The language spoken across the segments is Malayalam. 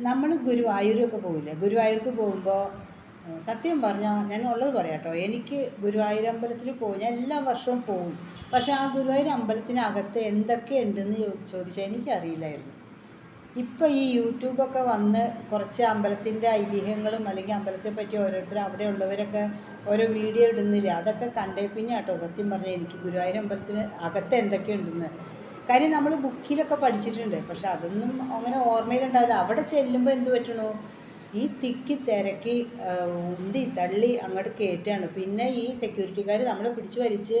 നമ്മൾ ഗുരുവായൂരൊക്കെ പോകില്ലേ ഗുരുവായൂർക്ക് പോകുമ്പോൾ സത്യം പറഞ്ഞാൽ ഞാൻ ഉള്ളത് പറയാം കേട്ടോ എനിക്ക് ഗുരുവായൂർ അമ്പലത്തിൽ പോകും ഞാൻ എല്ലാ വർഷവും പോകും പക്ഷെ ആ ഗുരുവായൂർ അമ്പലത്തിനകത്ത് എന്തൊക്കെ ഉണ്ടെന്ന് ചോദിച്ചാൽ എനിക്കറിയില്ലായിരുന്നു. ഇപ്പോൾ ഈ യൂട്യൂബൊക്കെ വന്ന് കുറച്ച് അമ്പലത്തിന്റെ ഐതിഹ്യങ്ങളും അല്ലെങ്കിൽ അമ്പലത്തെ പറ്റി ഓരോരുത്തർ അവിടെ ഉള്ളവരൊക്കെ ഓരോ വീഡിയോ ഇടുന്നില്ല? അതൊക്കെ കണ്ടേ പിന്നെ കേട്ടോ സത്യം പറഞ്ഞാൽ എനിക്ക് ഗുരുവായൂർ അമ്പലത്തിന് അകത്ത് എന്തൊക്കെയുണ്ടെന്ന് കാര്യം നമ്മൾ ബുക്കിലൊക്കെ പഠിച്ചിട്ടുണ്ട്. പക്ഷെ അതൊന്നും അങ്ങനെ ഓർമ്മയിലുണ്ടാവില്ല. അവിടെ ചെല്ലുമ്പോൾ എന്ത് പറ്റണു? ഈ തിക്കി തിരക്കി ഉന്തി തള്ളി അങ്ങോട്ട് കയറ്റാണ് പിന്നെ ഈ സെക്യൂരിറ്റിക്കാർ നമ്മളെ പിടിച്ചു വലിച്ച്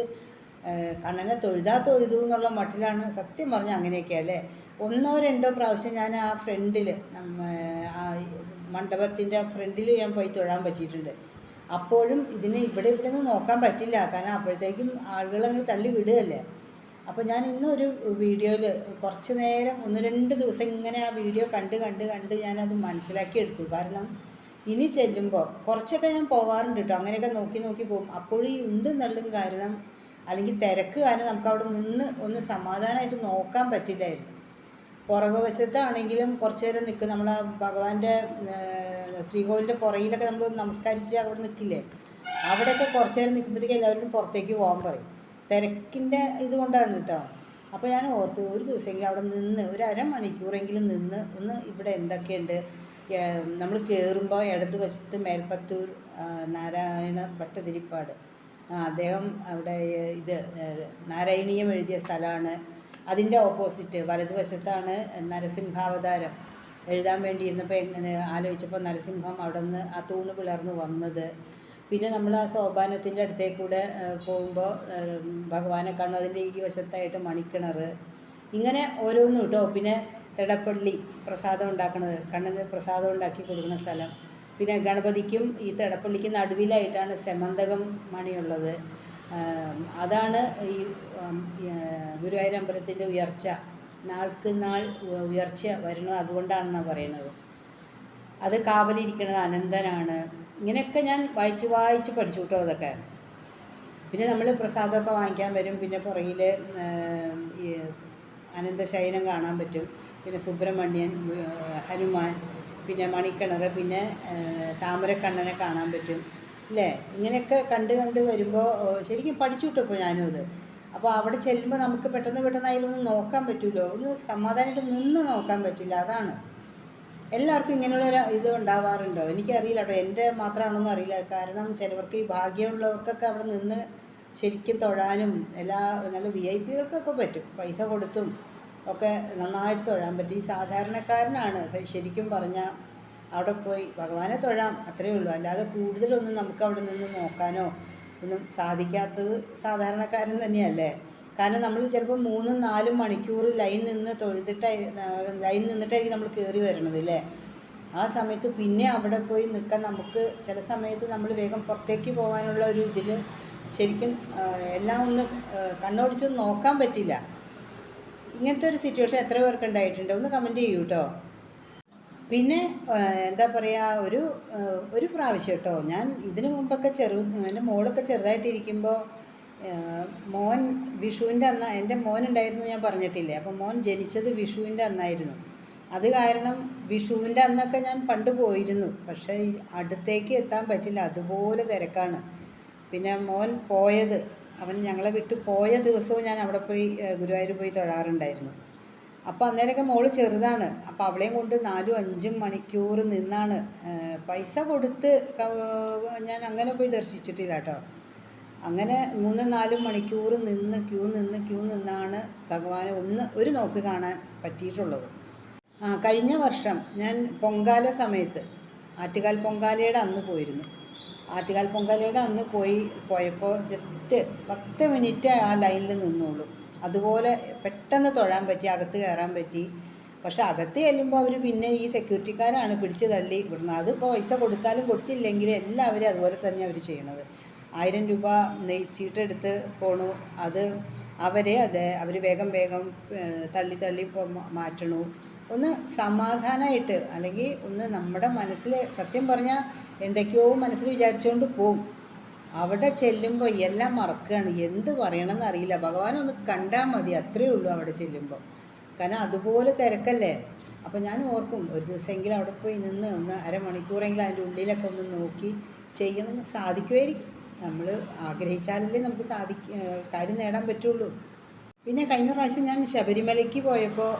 കണ്ണനെ തൊഴുതാ തൊഴുതു എന്നുള്ള മട്ടിലാണ് സത്യം പറഞ്ഞാൽ അങ്ങനെയൊക്കെ അല്ലേ? ഒന്നോ രണ്ടോ പ്രാവശ്യം ഞാൻ ആ ഫ്രണ്ടിൽ മണ്ഡപത്തിന്റെ ഫ്രണ്ടിൽ ഞാൻ പോയി തൊഴാൻ പറ്റിയിട്ടുണ്ട്. അപ്പോഴും ഇതിന് ഇവിടെ ഇവിടെ നിന്ന് നോക്കാൻ പറ്റില്ല. കാരണം അപ്പോഴത്തേക്കും ആളുകൾ തള്ളി വിടുകയല്ലേ? അപ്പോൾ ഞാൻ ഇന്നൊരു വീഡിയോയിൽ കുറച്ച് നേരം ഒന്ന് രണ്ട് ദിവസം ഇങ്ങനെ ആ വീഡിയോ കണ്ട് കണ്ട് കണ്ട് ഞാനത് മനസ്സിലാക്കി എടുത്തു. കാരണം ഇനി ചെല്ലുമ്പോൾ കുറച്ചൊക്കെ ഞാൻ പോവാറുണ്ട് കേട്ടോ അങ്ങനെയൊക്കെ നോക്കി നോക്കി പോകും. അപ്പോഴും ഈ ഉണ്ട് തള്ളും കാരണം അല്ലെങ്കിൽ തിരക്ക് കാരണം നമുക്ക് അവിടെ നിന്ന് ഒന്ന് സമാധാനമായിട്ട് നോക്കാൻ പറ്റില്ലായിരുന്നു. പുറകുവശത്താണെങ്കിലും കുറച്ച് നേരം നിൽക്കും. നമ്മൾ ആ ഭഗവാന്റെ ശ്രീകോവിലിന്റെ പുറകിലൊക്കെ നമ്മൾ നമസ്കരിച്ച് അവിടെ നിൽക്കില്ലേ? അവിടെയൊക്കെ കുറച്ച് നേരം നിൽക്കുമ്പോഴത്തേക്ക് എല്ലാവരും പുറത്തേക്ക് പോകാൻ പറയും. തിരക്കിന്റെ ഇതുകൊണ്ടാണ് കേട്ടോ. അപ്പോൾ ഞാൻ ഓർത്തു ഒരു ദിവസമെങ്കിലും അവിടെ നിന്ന് ഒരു അരമണിക്കൂറെങ്കിലും നിന്ന് ഒന്ന് ഇവിടെ എന്തൊക്കെയുണ്ട്? നമ്മൾ കയറുമ്പോൾ ഇടതുവശത്ത് മേൽപ്പത്തൂർ നാരായണ ഭട്ടതിരിപ്പാട്. അദ്ദേഹം അവിടെ ഇത് നാരായണീയം എഴുതിയ സ്ഥലമാണ്. അതിന്റെ ഓപ്പോസിറ്റ് വലതുവശത്താണ് നരസിംഹാവതാരം. എഴുതാൻ വേണ്ടി ഇരുന്നപ്പോൾ എങ്ങനെ ആലോചിച്ചപ്പോൾ നരസിംഹം അവിടെ നിന്ന് ആ തൂണ് പിളർന്ന് വന്നത്. പിന്നെ നമ്മൾ ആ സോപാനത്തിന്റെ അടുത്തേക്കൂടെ പോകുമ്പോൾ ഭഗവാനെ കാണും അതിന്റെ ഈ വശത്തായിട്ട് മണിക്കിണർ. ഇങ്ങനെ ഓരോന്നും കേട്ടോ പിന്നെ തിടപ്പള്ളി പ്രസാദം ഉണ്ടാക്കുന്നത് കണ്ണന് പ്രസാദം ഉണ്ടാക്കി കൊടുക്കുന്ന സ്ഥലം. പിന്നെ ഗണപതിക്കും ഈ തിടപ്പള്ളിക്ക് നടുവിലായിട്ടാണ് സെമന്തകം മണിയുള്ളത്. അതാണ് ഈ, ഗുരുവായൂർ അമ്പലത്തിന്റെ ഉയർച്ച. നാൾക്ക് നാൾ ഉയർച്ച വരുന്നത് അതുകൊണ്ടാണെന്നാണ് പറയുന്നത്. അത് കാവലിരിക്കുന്നത് അനന്തനാണ്. ഇങ്ങനെയൊക്കെ ഞാൻ വായിച്ച് വായിച്ച് പഠിച്ചു കേട്ടോ അതൊക്കെ. പിന്നെ നമ്മൾ പ്രസാദമൊക്കെ വാങ്ങിക്കാൻ വരും. പിന്നെ പുറകിൽ ഈ കാണാൻ പറ്റും. പിന്നെ സുബ്രഹ്മണ്യൻ ഹനുമാൻ പിന്നെ മണിക്കിണർ പിന്നെ താമരക്കണ്ണനെ കാണാൻ പറ്റും. അല്ലേ? ഇങ്ങനെയൊക്കെ കണ്ട് കണ്ട് വരുമ്പോൾ ശരിക്കും പഠിച്ചു കിട്ടും ഇപ്പോൾ ഞാനും അത്. അപ്പോൾ അവിടെ ചെല്ലുമ്പോൾ നമുക്ക് പെട്ടെന്ന് പെട്ടെന്ന് അതിലൊന്നും നോക്കാൻ പറ്റുമല്ലോ ഒന്ന് സമാധാനമായിട്ട് നിന്ന് നോക്കാൻ പറ്റില്ല. അതാണ്. എല്ലാവർക്കും ഇങ്ങനെയുള്ള ഒരു ഇത് ഉണ്ടാവാറുണ്ടോ? എനിക്കറിയില്ല കേട്ടോ എന്റെ മാത്രമാണോന്നും അറിയില്ല. കാരണം ചിലവർക്ക് ഈ ഭാഗ്യമുള്ളവർക്കൊക്കെ അവിടെ നിന്ന് ശരിക്കും തൊഴാനും എല്ലാ നല്ല വി ഐ പികൾക്കൊക്കെ പറ്റും. പൈസ കൊടുത്തും ഒക്കെ നന്നായിട്ട് തൊഴാൻ പറ്റും. ഈ സാധാരണക്കാരനാണ്. ശരിക്കും പറഞ്ഞാൽ അവിടെ പോയി ഭഗവാനെ തൊഴാം. അത്രയേ ഉള്ളൂ. അല്ലാതെ കൂടുതലൊന്നും നമുക്ക് അവിടെ നിന്ന് നോക്കാനോ ഒന്നും സാധിക്കാത്തത് സാധാരണക്കാരൻ തന്നെയല്ലേ? കാരണം നമ്മൾ ചിലപ്പോൾ മൂന്നും നാലും മണിക്കൂർ ലൈൻ നിന്ന് തൊഴുതിട്ടായി ലൈൻ നിന്നിട്ടായിരിക്കും നമ്മൾ കയറി വരണത് അല്ലേ ആ സമയത്ത് പിന്നെ അവിടെ പോയി നിൽക്കാൻ നമുക്ക് ചില സമയത്ത് നമ്മൾ വേഗം പുറത്തേക്ക് പോകാനുള്ള ഒരു ഇതിൽ ശരിക്കും എല്ലാം ഒന്ന് കണ്ണോടിച്ചൊന്ന് നോക്കാൻ പറ്റില്ല. ഇങ്ങനത്തെ ഒരു സിറ്റുവേഷൻ എത്ര പേർക്ക് ഉണ്ടായിട്ടുണ്ട്? ഒന്ന് കമന്റ് ചെയ്യൂ കേട്ടോ പിന്നെ എന്താ പറയുക ഒരു ഒരു പ്രാവശ്യം കേട്ടോ ഞാൻ ഇതിനു മുമ്പൊക്കെ ചെറു എന്റെ മോളൊക്കെ ചെറുതായിട്ടിരിക്കുമ്പോൾ മോൻ വിഷുവിന്റെ അന്ന് എന്റെ മോൻ ഉണ്ടായിരുന്നു ഞാൻ പറഞ്ഞിട്ടില്ലേ. അപ്പം മോൻ ജനിച്ചത് വിഷുവിന്റെ അന്നായിരുന്നു. അത് കാരണം വിഷുവിന്റെ അന്നൊക്കെ ഞാൻ പണ്ട് പോയിരുന്നു. പക്ഷേ അടുത്തേക്ക് എത്താൻ പറ്റില്ല. അതുപോലെ തിരക്കാണ്. പിന്നെ മോൻ പോയത് അവൻ ഞങ്ങളെ വിട്ട് പോയ ദിവസവും ഞാൻ അവിടെ പോയി ഗുരുവായൂർ പോയി തൊഴാറുണ്ടായിരുന്നു. അപ്പോൾ അന്നേരമൊക്കെ മോൾ ചെറുതാണ്. അപ്പോൾ അവളെയും കൊണ്ട് നാലും അഞ്ചും മണിക്കൂർ നിന്നാണ്. പൈസ കൊടുത്ത് ഞാൻ അങ്ങനെ പോയി ദർശിച്ചിട്ടില്ല കേട്ടോ. അങ്ങനെ മൂന്ന് നാലും മണിക്കൂർ നിന്ന് ക്യൂ നിന്ന് ക്യൂ നിന്നാണ് ഭഗവാനെ ഒന്ന് ഒരു നോക്ക് കാണാൻ പറ്റിയിട്ടുള്ളത്. ആ കഴിഞ്ഞ വർഷം ഞാൻ പൊങ്കാല സമയത്ത് ആറ്റുകാൽ പൊങ്കാലയുടെ അന്ന് പോയിരുന്നു. ആറ്റുകാൽ പൊങ്കാലയുടെ അന്ന് പോയി പോയപ്പോൾ ജസ്റ്റ് പത്ത് മിനിറ്റ് ആ ലൈനിൽ നിന്നുള്ളൂ. അതുപോലെ പെട്ടെന്ന് തൊഴാൻ പറ്റി അകത്ത് കയറാൻ പറ്റി. പക്ഷെ അകത്ത് ചെല്ലുമ്പോൾ അവർ പിന്നെ ഈ സെക്യൂരിറ്റിക്കാരാണ് പിടിച്ച് തള്ളി. വിടുന്നത് അതിപ്പോൾ പൈസ കൊടുത്താലും കൊടുത്തില്ലെങ്കിലും എല്ലാവരും അതുപോലെ തന്നെ അവർ ചെയ്യണത്. ആയിരം രൂപ ചീട്ടെടുത്ത് പോണു. അത് അവരെ അത് അവർ വേഗം വേഗം തള്ളി തള്ളി മാറ്റണു. ഒന്ന് സമാധാനമായിട്ട് അല്ലെങ്കിൽ ഒന്ന് നമ്മുടെ മനസ്സിൽ സത്യം പറഞ്ഞാൽ എന്തൊക്കെയോ മനസ്സിൽ വിചാരിച്ചുകൊണ്ട് പോവും. അവിടെ ചെല്ലുമ്പോൾ എല്ലാം മറക്കുകയാണ് എന്ത് പറയണമെന്ന് അറിയില്ല. ഭഗവാൻ ഒന്ന് കണ്ടാൽ മതി. അത്രയേ ഉള്ളൂ അവിടെ ചെല്ലുമ്പോൾ കാരണം അതുപോലെ തിരക്കല്ലേ. അപ്പോൾ ഞാൻ ഓർക്കും ഒരു ദിവസമെങ്കിലും അവിടെ പോയി നിന്ന് ഒന്ന് അരമണിക്കൂറെങ്കിലും അതിന്റെ ഉള്ളിലൊക്കെ ഒന്ന് നോക്കി ചെയ്യണമെന്ന് സാധിക്കുമായിരിക്കും നമ്മൾ ആഗ്രഹിച്ചാലല്ലേ നമുക്ക് സാധിക്ക കാര്യം നേടാൻ പറ്റുള്ളൂ. പിന്നെ കഴിഞ്ഞ പ്രാവശ്യം ഞാൻ ശബരിമലയ്ക്ക് പോയപ്പോൾ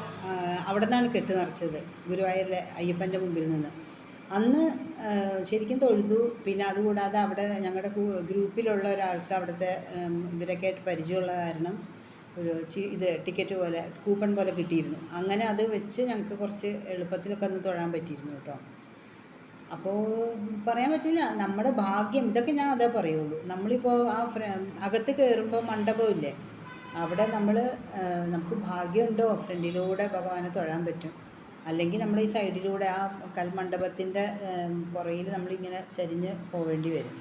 അവിടെ നിന്നാണ് കെട്ട് നിറച്ചത് ഗുരുവായൂരിലെ അയ്യപ്പന്റെ മുമ്പിൽ നിന്ന്. അന്ന് ശരിക്കും തൊഴുതു. പിന്നെ അതുകൂടാതെ അവിടെ ഞങ്ങളുടെ ഗ്രൂപ്പിലുള്ള ഒരാൾക്ക് അവിടുത്തെ ഇവരൊക്കെ ആയിട്ട് പരിചയമുള്ള കാരണം ഒരു ഇത് ടിക്കറ്റ് പോലെ കൂപ്പൺ പോലെ കിട്ടിയിരുന്നു. അങ്ങനെ അത് വെച്ച് ഞങ്ങൾക്ക് കുറച്ച് എളുപ്പത്തിലൊക്കെ ഒന്ന് തൊഴാൻ പറ്റിയിരുന്നു കേട്ടോ. അപ്പോൾ പറയാൻ പറ്റില്ല. നമ്മുടെ ഭാഗ്യം ഇതൊക്കെ ഞാൻ അതേ പറയുള്ളൂ. നമ്മളിപ്പോൾ ആ അകത്ത് കയറുമ്പോൾ മണ്ഡപമില്ലേ? അവിടെ നമ്മൾ നമുക്ക് ഭാഗ്യമുണ്ടോ? ഫ്രണ്ടിലൂടെ ഭഗവാനെ തൊഴാൻ പറ്റും. അല്ലെങ്കിൽ നമ്മൾ ഈ സൈഡിലൂടെ ആ കൽമണ്ഡപത്തിന്റെ പുറകിൽ നമ്മളിങ്ങനെ ചരിഞ്ഞ് പോവേണ്ടി വരും.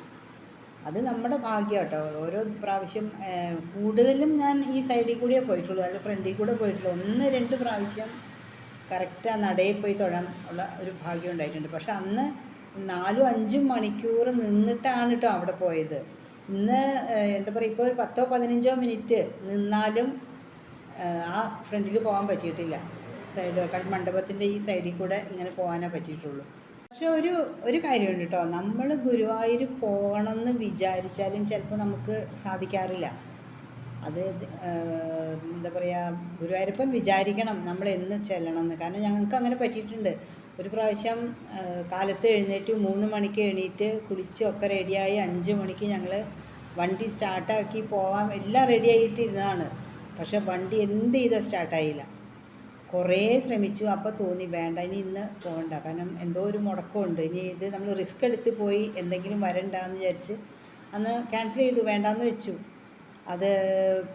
അത് നമ്മുടെ ഭാഗ്യം കേട്ടോ ഓരോ പ്രാവശ്യം കൂടുതലും ഞാൻ ഈ സൈഡിൽ കൂടിയേ പോയിട്ടുള്ളൂ. അല്ല ഫ്രണ്ടിൽ കൂടെ പോയിട്ടുള്ളൂ. ഒന്ന് രണ്ട് പ്രാവശ്യം കറക്റ്റ് ആ നടയിൽ പോയി തൊഴാൻ ഉള്ള ഒരു ഭാഗ്യം ഉണ്ടായിട്ടുണ്ട്. പക്ഷെ അന്ന് നാലും അഞ്ചും മണിക്കൂർ നിന്നിട്ടാണ് കേട്ടോ അവിടെ പോയത്. ഇന്ന് എന്താ പറയുക ഇപ്പോൾ ഒരു പത്തോ പതിനഞ്ചോ മിനിറ്റ് നിന്നാലും ആ ഫ്രണ്ടിൽ പോകാൻ പറ്റിയിട്ടില്ല. സൈഡ് മണ്ഡപത്തിന്റെ ഈ സൈഡിൽ കൂടെ ഇങ്ങനെ പോകാനേ പറ്റിയിട്ടുള്ളൂ. പക്ഷെ ഒരു ഒരു കാര്യമുണ്ട് കേട്ടോ നമ്മൾ ഗുരുവായൂർ പോകണമെന്ന് വിചാരിച്ചാലും ചിലപ്പോൾ നമുക്ക് സാധിക്കാറില്ല. അത് എന്താ പറയുക ഗുരുവായൂരപ്പൻ വിചാരിക്കണം നമ്മൾ എന്ന് ചെല്ലണം എന്ന് കാരണം ഞങ്ങൾക്ക് അങ്ങനെ പറ്റിയിട്ടുണ്ട്. ഒരു പ്രാവശ്യം കാലത്ത് എഴുന്നേറ്റ് മൂന്ന് മണിക്ക് എണീറ്റ് കുളിച്ച് ഒക്കെ റെഡിയായി അഞ്ച് മണിക്ക് ഞങ്ങൾ വണ്ടി സ്റ്റാർട്ടാക്കി പോവാൻ എല്ലാം റെഡി ആയിട്ടിരുന്നതാണ്. പക്ഷെ വണ്ടി എന്ത് ചെയ്താൽ സ്റ്റാർട്ടായില്ല. കുറേ ശ്രമിച്ചു. അപ്പോൾ തോന്നി വേണ്ട ഇനി ഇന്ന് പോകണ്ട. കാരണം എന്തോ ഒരു മുടക്കമുണ്ട്. ഇനി ഇത് നമ്മൾ റിസ്ക് എടുത്ത് പോയി എന്തെങ്കിലും വരണ്ടെന്ന് വിചാരിച്ച് അന്ന് ക്യാൻസൽ ചെയ്തു. വേണ്ടാന്ന് വെച്ചു. അത്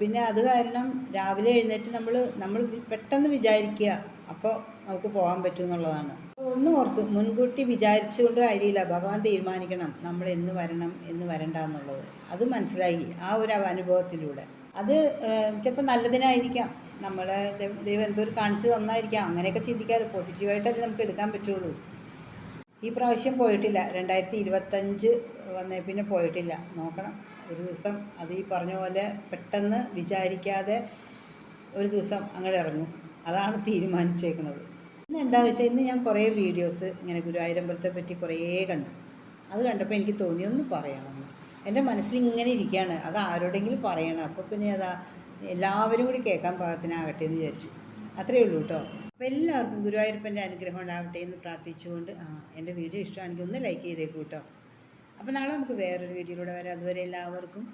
പിന്നെ അത് കാരണം രാവിലെ എഴുന്നേറ്റ് നമ്മൾ നമ്മൾ പെട്ടെന്ന് വിചാരിക്കുക അപ്പോൾ നമുക്ക് പോകാൻ പറ്റും എന്നുള്ളതാണ്. ഒന്ന് ഓർത്തു മുൻകൂട്ടി വിചാരിച്ചുകൊണ്ട് കാര്യമില്ല. ഭഗവാൻ തീരുമാനിക്കണം നമ്മൾ എന്ന് വരണം എന്ന് വരണ്ട എന്നുള്ളത്. അത് മനസ്സിലായി ആ ഒരു അനുഭവത്തിലൂടെ. അത് ചിലപ്പോൾ നല്ലതിനായിരിക്കാം. നമ്മളെ ദൈവ- ഒരു കാണിച്ചു തന്നായിരിക്കാം. അങ്ങനെയൊക്കെ ചിന്തിക്കാറ്. പോസിറ്റീവായിട്ടല്ലേ നമുക്ക് എടുക്കാൻ പറ്റുള്ളൂ. ഈ പ്രാവശ്യം പോയിട്ടില്ല. രണ്ടായിരത്തി ഇരുപത്തഞ്ച് വന്നേ പിന്നെ പോയിട്ടില്ല. നോക്കണം. ഒരു ദിവസം അത് ഈ പറഞ്ഞ പോലെ പെട്ടെന്ന് വിചാരിക്കാതെ ഒരു ദിവസം അങ്ങോട്ട് ഇറങ്ങും. അതാണ് തീരുമാനിച്ചേക്കുന്നത് ഇന്ന് എന്താണെന്ന് വെച്ചാൽ ഇന്ന് ഞാൻ കുറേ വീഡിയോസ് ഇങ്ങനെ ഗുരുവായൂരമ്പലത്തെ പറ്റി കുറേ കണ്ടു. അത് കണ്ടപ്പോൾ എനിക്ക് തോന്നി ഒന്ന് പറയണമെന്ന് എന്റെ മനസ്സിൽ ഇങ്ങനെ ഇരിക്കുകയാണ് അത് ആരോടെങ്കിലും പറയണം. അപ്പോൾ പിന്നെ അതാ എല്ലാവരും കൂടി കേൾക്കാൻ പാകത്തിനാകട്ടെ എന്ന് വിചാരിച്ചു. അത്രയേ ഉള്ളൂ കേട്ടോ അപ്പോൾ എല്ലാവർക്കും ഗുരുവായൂരപ്പന്റെ അനുഗ്രഹം ഉണ്ടാവട്ടെ എന്ന് പ്രാർത്ഥിച്ചുകൊണ്ട് ആ എന്റെ വീഡിയോ ഇഷ്ടമാണെങ്കിൽ ഒന്ന് ലൈക്ക് ചെയ്തേക്കൂ കേട്ടോ അപ്പോൾ നാളെ നമുക്ക് വേറൊരു വീഡിയോയിലൂടെ വരാം. അതുവരെ എല്ലാവർക്കും